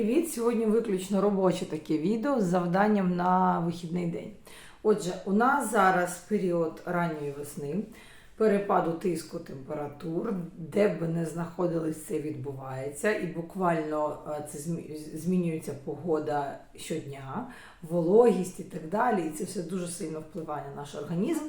привіт! Сьогодні виключно робоче таке відео з завданням на вихідний день. Отже, у нас зараз період ранньої весни, перепаду тиску температур, де б не знаходились, це відбувається, і буквально е, це змінюється погода щодня, вологість і так далі. І це все дуже сильно впливає на наш організм.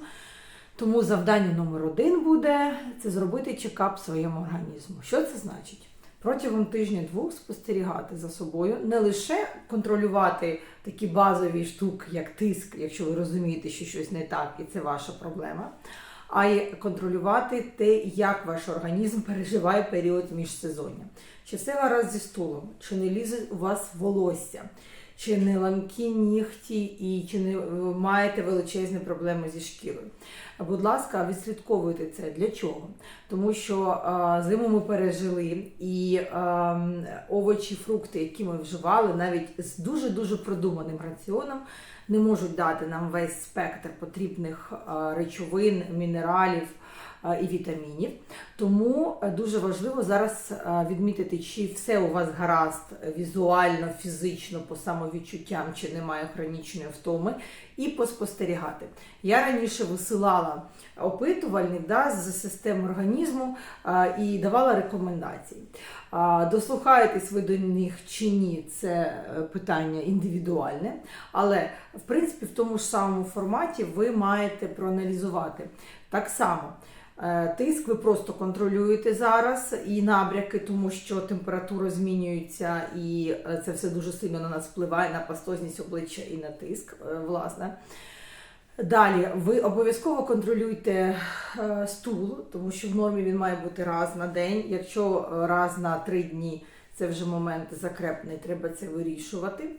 Тому завдання номер один буде це зробити чекап своєму організму. Що це значить? Протягом тижня-двох спостерігати за собою, не лише контролювати такі базові штуки, як тиск, якщо ви розумієте, що щось не так, і це ваша проблема, а й контролювати те, як ваш організм переживає період міжсезоння. Чи все гаразд зі стулом, чи не лізе у вас волосся, чи не ламкі нігті, і чи не е, маєте величезні проблеми зі шкірою. Будь ласка, відслідковуйте це. Для чого? Тому що е, зиму ми пережили, і е, овочі, фрукти, які ми вживали, навіть з дуже дуже продуманим раціоном, не можуть дати нам весь спектр потрібних е, речовин, мінералів і вітамінів. Тому е, дуже важливо зараз е, відмітити, чи все у вас гаразд візуально, фізично, по самовідчуттям, чи немає хронічної втоми, і поспостерігати. Я раніше висилала опитувальник да, з систем організму е, і давала рекомендації. Дослухаєтесь ви до них чи ні, це е, питання індивідуальне, але в принципі в тому ж самому форматі ви маєте проаналізувати так само. Е, Тиск ви просто контролюєте зараз і набряки, тому що температура змінюється, і е, це все дуже сильно на нас впливає на пастозність обличчя і на тиск, е, власне. Далі ви обов'язково контролюйте е, стул, тому що в нормі він має бути раз на день. Якщо раз на три дні це вже момент закрепний, треба це вирішувати.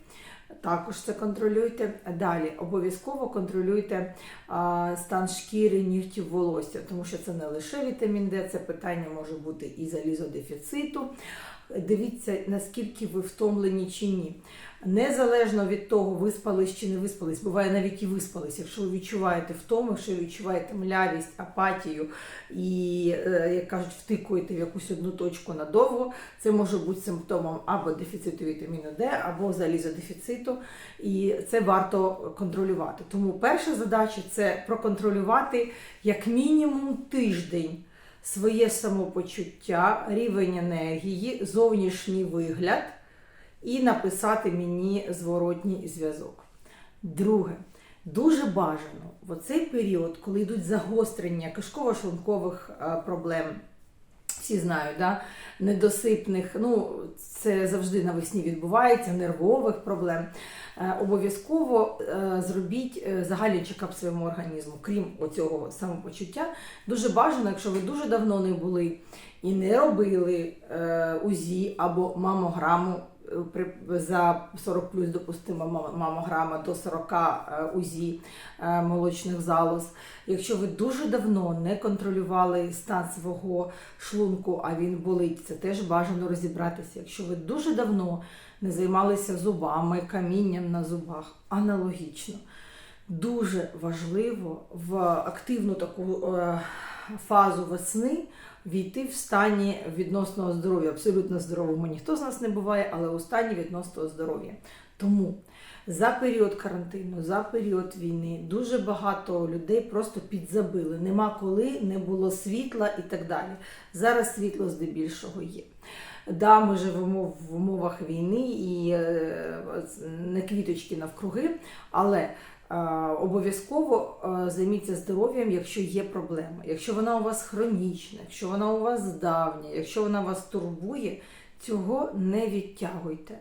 Також це контролюйте. Далі обов'язково контролюйте а, стан шкіри, нігтів, волосся, тому що це не лише вітамін Д, це питання може бути і залізодефіциту. Дивіться, наскільки ви втомлені чи ні. Незалежно від того, виспались чи не виспались, буває навіть і виспались. Якщо ви відчуваєте втому, ви відчуваєте млявість, апатію і, е, як кажуть, втикуєте в якусь одну точку надовго, це може бути симптомом або дефіциту вітаміну Д, або залізодефіциту, і це варто контролювати. Тому перша задача це проконтролювати як мінімум тиждень своє самопочуття, рівень енергії, зовнішній вигляд і написати мені зворотній зв'язок. Друге, дуже бажано в оцей період, коли йдуть загострення кишково-шлункових е, проблем. Всі знають, да? недосипних, ну це завжди навесні відбувається, нервових проблем. Е, обов'язково е, зробіть е, загальний чекап своєму організму, крім оцього самопочуття. Дуже бажано, якщо ви дуже давно не були і не робили УЗІ або мамограму. За 40 плюс допустима мамограма до 40 е, УЗІ е, молочних залоз. Якщо ви дуже давно не контролювали стан свого шлунку, а він болить, це теж бажано розібратися. Якщо ви дуже давно не займалися зубами, камінням на зубах, аналогічно. Дуже важливо в активну таку е, фазу весни війти в стані відносного здоров'я. Абсолютно здоровому ніхто з нас не буває, але у стані відносного здоров'я. Тому за період карантину, за період війни дуже багато людей просто підзабили. Нема коли, не було світла і так далі. Зараз світло здебільшого є. Да, ми живемо в умовах війни і е, не квіточки навкруги, але обов'язково е, займіться здоров'ям, якщо є проблема. Якщо вона у вас хронічна, якщо вона у вас давня, якщо вона вас турбує, цього не відтягуйте.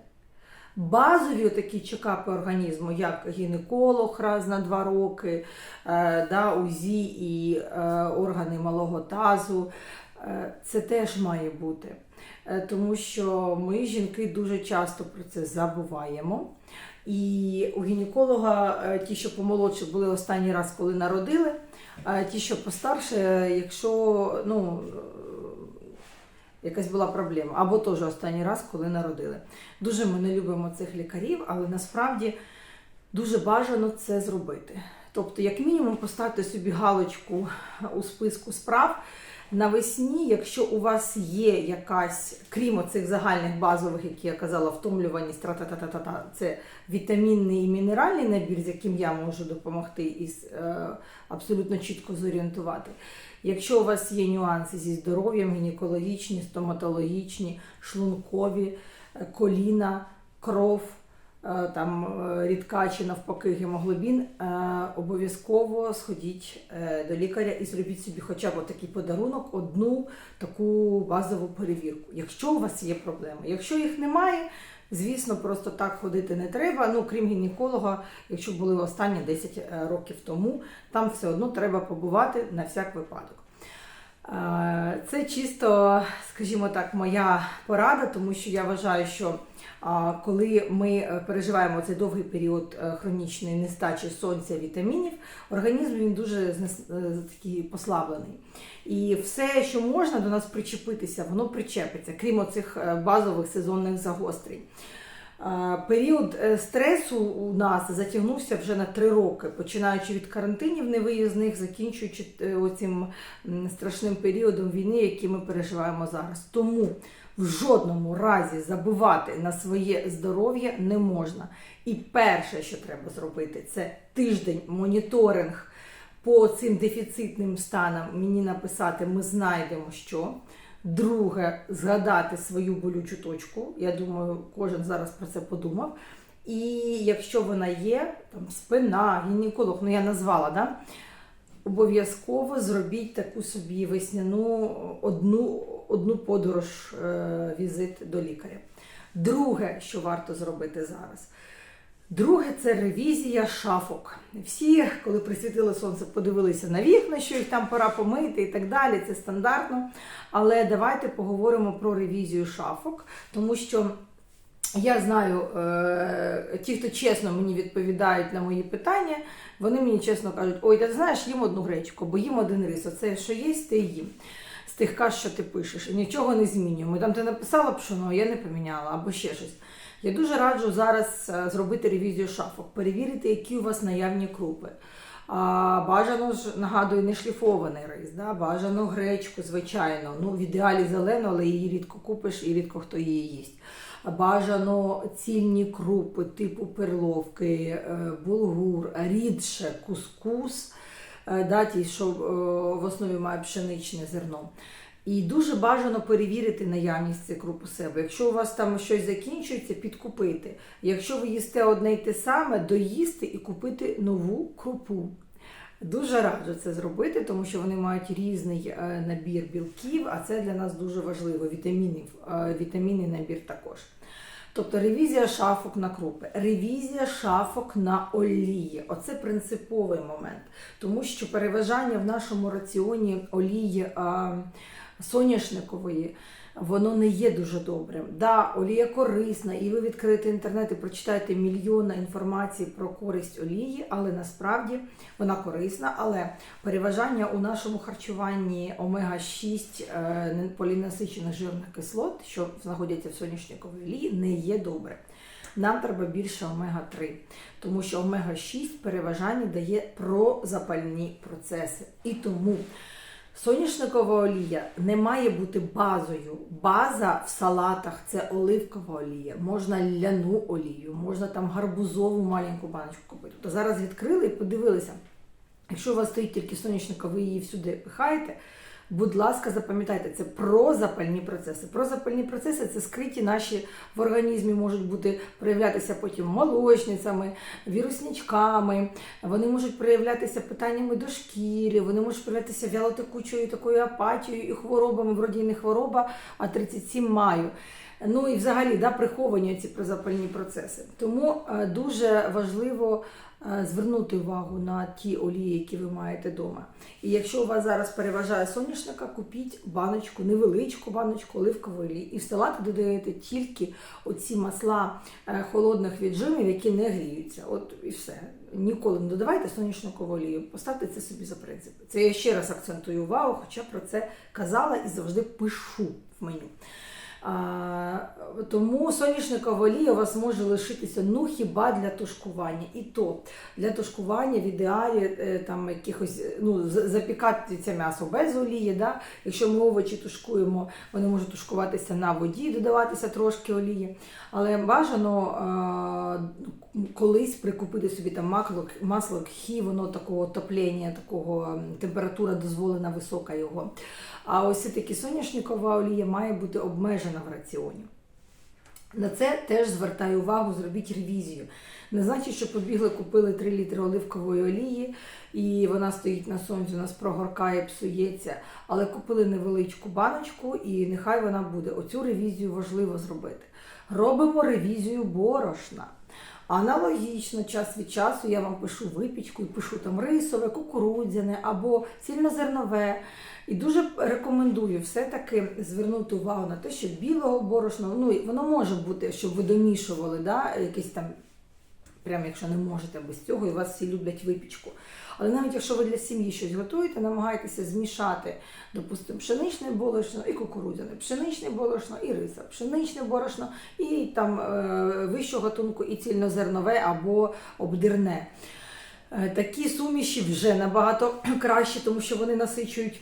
Базові такі чекапи організму, як гінеколог раз на два роки, е, да, УЗІ і е, органи малого тазу, е, це теж має бути. Е, Тому що ми, жінки, дуже часто про це забуваємо. І у гінеколога е, ті, що помолодше, були останній раз, коли народили, а ті, що постарше, е, якщо ну, е, якась була проблема, або теж останній раз, коли народили. Дуже ми не любимо цих лікарів, але насправді дуже бажано це зробити. Тобто, як мінімум, поставте собі галочку у списку справ Навесні, якщо у вас є якась, крім оцих загальних базових, які я казала, втомлюваність, тра-та-та-та-та, це вітамінний і мінеральний набір, з яким я можу допомогти і е, абсолютно чітко зорієнтувати. Якщо у вас є нюанси зі здоров'ям, гінекологічні, стоматологічні, шлункові, е, коліна, кров, там е, рідка чи навпаки гемоглобін, е, обов'язково сходіть е, до лікаря і зробіть собі хоча б такий подарунок, одну таку базову перевірку. Якщо у вас є проблеми, якщо їх немає. Звісно, просто так ходити не треба. Ну, крім гінеколога, якщо були останні 10 е, років тому, там все одно треба побувати на всяк випадок. Е, Це чисто, скажімо так, моя порада, тому що я вважаю, що коли ми е, переживаємо цей довгий період е, хронічної нестачі сонця вітамінів, організм він дуже е, такий послаблений. І все, що можна до нас причепитися, воно причепиться, крім оцих е, базових сезонних загострень. Період е, стресу у нас затягнувся вже на три роки, починаючи від карантинів невиїзних, закінчуючи е, оцим страшним періодом війни, який ми переживаємо зараз. Тому в жодному разі забувати на своє здоров'я не можна. І перше, що треба зробити, це тиждень моніторинг по цим дефіцитним станам. Мені написати, ми знайдемо що. Друге, згадати свою болючу точку. Я думаю, кожен зараз про це подумав. І якщо вона є, там спина, гінеколог, ну я назвала, да? обов'язково зробіть таку собі весняну одну, одну подорож, е, візит до лікаря. Друге, що варто зробити зараз. Друге це ревізія шафок. Всі, коли присвітило сонце, подивилися на вікна, що їх там пора помити і так далі. Це стандартно. Але давайте поговоримо про ревізію шафок, тому що я знаю, е, ті, хто чесно мені відповідають на мої питання, вони мені чесно кажуть, ой, ти знаєш, їм одну гречку, бо їм один рис. Оце що є, те їм. З тих каш, що ти пишеш, і нічого не змінюємо. Там ти написала пшено, я не поміняла, або ще щось. Я дуже раджу зараз е, зробити ревізію шафок, перевірити, які у вас наявні крупи. А, бажано ж нагадую, не шліфований рис, да? бажано гречку, звичайно. Ну, в ідеалі зелену, але її рідко купиш і рідко хто її їсть. Бажано цільні крупи типу перловки, е, булгур, рідше кускус, е, да, ті, що в основі має пшеничне зерно. І дуже бажано перевірити наявність цих круп у себе. Якщо у вас там щось закінчується, підкупити. Якщо ви їсте одне й те саме, доїсти і купити нову крупу. Дуже раджу це зробити, тому що вони мають різний е, набір білків, а це для нас дуже важливо. Вітамінів, е, вітамінний набір також. Тобто ревізія шафок на крупи, ревізія шафок на олії. Оце принциповий момент, тому що переважання в нашому раціоні олії а, соняшникової. Воно не є дуже добрим. Да, олія корисна, і ви відкриєте інтернет і прочитаєте мільйона інформації про користь олії, але насправді вона корисна. Але переважання у нашому харчуванні омега-6 е, полінасичених жирних кислот, що знаходяться в соняшниковій олії, не є добре. Нам треба більше омега-3, тому що омега-6 переважання дає прозапальні процеси. І тому Соняшникова олія не має бути базою. База в салатах це оливкова олія, можна ляну олію, можна там гарбузову маленьку баночку купити. То зараз відкрили і подивилися. Якщо у вас стоїть тільки соняшникова, ви її всюди пихаєте. Будь ласка, запам'ятайте, це прозапальні процеси. Прозапальні процеси це скриті наші в організмі можуть бути проявлятися потім молочницями, вірусничками. Вони можуть проявлятися питаннями до шкіри, вони можуть проявлятися вялотекучою такою апатією і хворобами, вроді не хвороба, а 37 маю. Ну і взагалі да, приховані ці прозапальні процеси. Тому е, дуже важливо е, звернути увагу на ті олії, які ви маєте вдома. І якщо у вас зараз переважає соняшника, купіть баночку, невеличку баночку оливкової олії. І в салати додаєте тільки оці масла е, холодних віджимів, які не гріються. От і все. Ніколи не додавайте соняшникову олію. Поставте це собі за принцип. Це я ще раз акцентую увагу, хоча про це казала і завжди пишу в меню. Тому соняшникова олія у вас може лишитися ну хіба для тушкування. І то для тушкування в ідеалі е, там якихось е, ну запікати це м'ясо без олії. Да? Якщо ми овочі тушкуємо, вони можуть тушкуватися на воді, додаватися трошки олії. Але бажано а, колись прикупити собі там масло, масло кхі, воно такого топлення, такого температура дозволена висока його. А ось таки соняшникова олія має бути обмежена в раціоні. На це теж звертаю увагу, зробіть ревізію. Не значить, що побігли, купили 3 літри оливкової олії, і вона стоїть на сонці, у нас прогоркає, псується. Але купили невеличку баночку, і нехай вона буде. Оцю ревізію важливо зробити. Робимо ревізію борошна. Аналогічно, час від часу я вам пишу випічку і пишу там рисове, кукурудзяне або цільнозернове. І дуже рекомендую все-таки звернути увагу на те, що білого борошна, ну воно може бути, щоб ви домішували, да, якийсь там, прямо якщо не можете без цього, і вас всі люблять випічку. Але навіть якщо ви для сім'ї щось готуєте, намагайтеся змішати, допустимо, пшеничне борошно і кукурудзяне, пшеничне борошно і риса, пшеничне борошно і там е, вищого гатунку, і цільнозернове або обдирне. Е, Такі суміші вже набагато краще, тому що вони насичують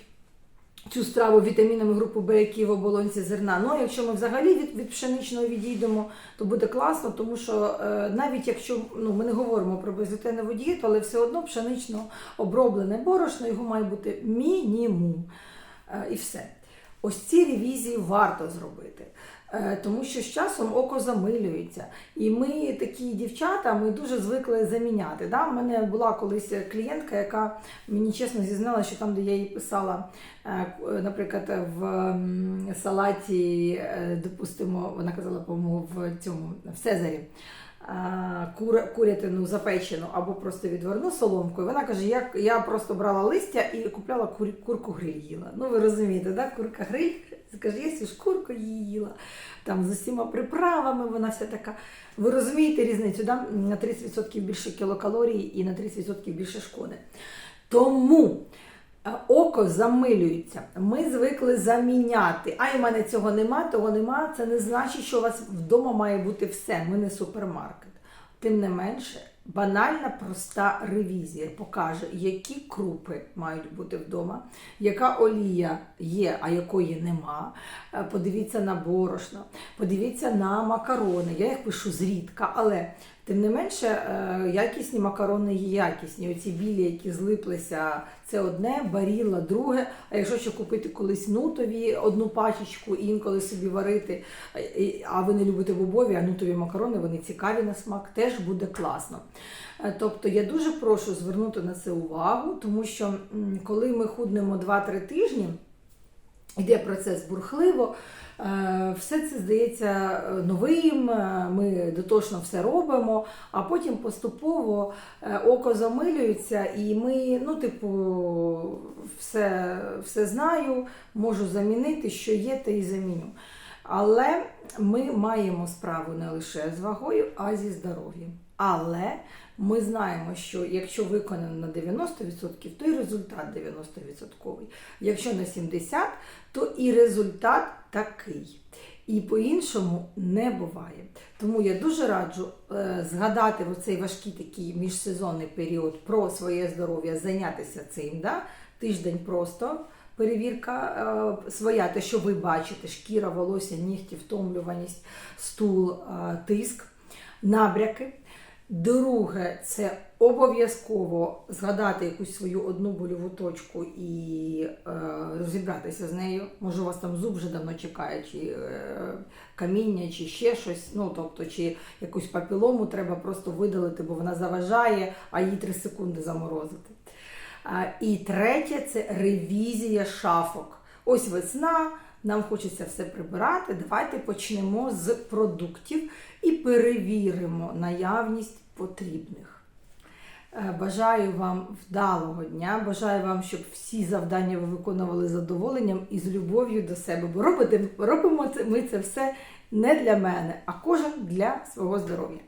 цю страву вітамінами групи Б, які в оболонці зерна. Ну, якщо ми взагалі від, від пшеничного відійдемо, то буде класно, тому що е, навіть якщо ну, ми не говоримо про безглютенову дієту, але все одно пшенично оброблене борошно, його має бути мінімум. Е, і все. Ось ці ревізії варто зробити. Е, Тому що з часом око замилюється. І ми такі дівчата, ми дуже звикли заміняти. Да? У мене була колись клієнтка, яка мені чесно зізнала, що там, де я їй писала, е, е, наприклад, в салаті, допустимо, вона казала, по-моєму, в цьому в Цезарі. Кура, курятину запечену або просто відварну соломкою. Вона каже: я, я просто брала листя і купляла кур, курку гриль їла. Ну ви розумієте, да? курка гриль. Каже, я ж курку її їла там з усіма приправами, вона вся така. Ви розумієте різницю, да? на 30% більше кілокалорій і на 30% більше шкоди. Тому е, око замилюється. Ми звикли заміняти. А і мене цього нема, того нема. Це не значить, що у вас вдома має бути все. Ми не супермаркет. Тим не менше, банальна проста ревізія покаже, які крупи мають бути вдома, яка олія є, а якої нема. Е, Подивіться на борошно, подивіться на макарони. Я їх пишу зрідка, але тим не менше е, якісні макарони є якісні. Оці білі, які злиплися, це одне, баріла друге. А якщо ще купити колись нутові одну пачечку інколи собі варити, е, а ви не любите бобові, а нутові макарони, вони цікаві на смак, теж буде класно. Е, Тобто я дуже прошу звернути на це увагу, тому що коли ми худнемо 2-3 тижні, йде процес бурхливо, е, все це здається е, новим, ми дотошно все робимо, а потім поступово око замилюється, і ми, ну, типу, все, все знаю, можу замінити, що є, те і заміню. Але ми маємо справу не лише з вагою, а зі здоров'ям. Але ми знаємо, що якщо виконано на 90%, то і результат 90%. Якщо на 70%, то і результат такий. І по-іншому не буває. Тому я дуже раджу е, згадати в цей важкий такий міжсезонний період про своє здоров'я, зайнятися цим. Да? Тиждень просто перевірка е, своя, те, що ви бачите: шкіра, волосся, нігті, втомлюваність, стул, е, тиск, набряки. Друге, це обов'язково згадати якусь свою одну больову точку і е, розібратися з нею. Може, у вас там зуб вже давно чекає, чи е, каміння, чи ще щось. Ну тобто, чи якусь папілому треба просто видалити, бо вона заважає, а її 3 секунди заморозити. А, І третє це ревізія шафок. Ось весна, нам хочеться все прибирати. Давайте почнемо з продуктів і перевіримо наявність потрібних. Е, Бажаю вам вдалого дня. Бажаю вам, щоб всі завдання ви виконували з задоволенням і з любов'ю до себе. Бо робимо ми це все не для мене, а кожен для свого здоров'я.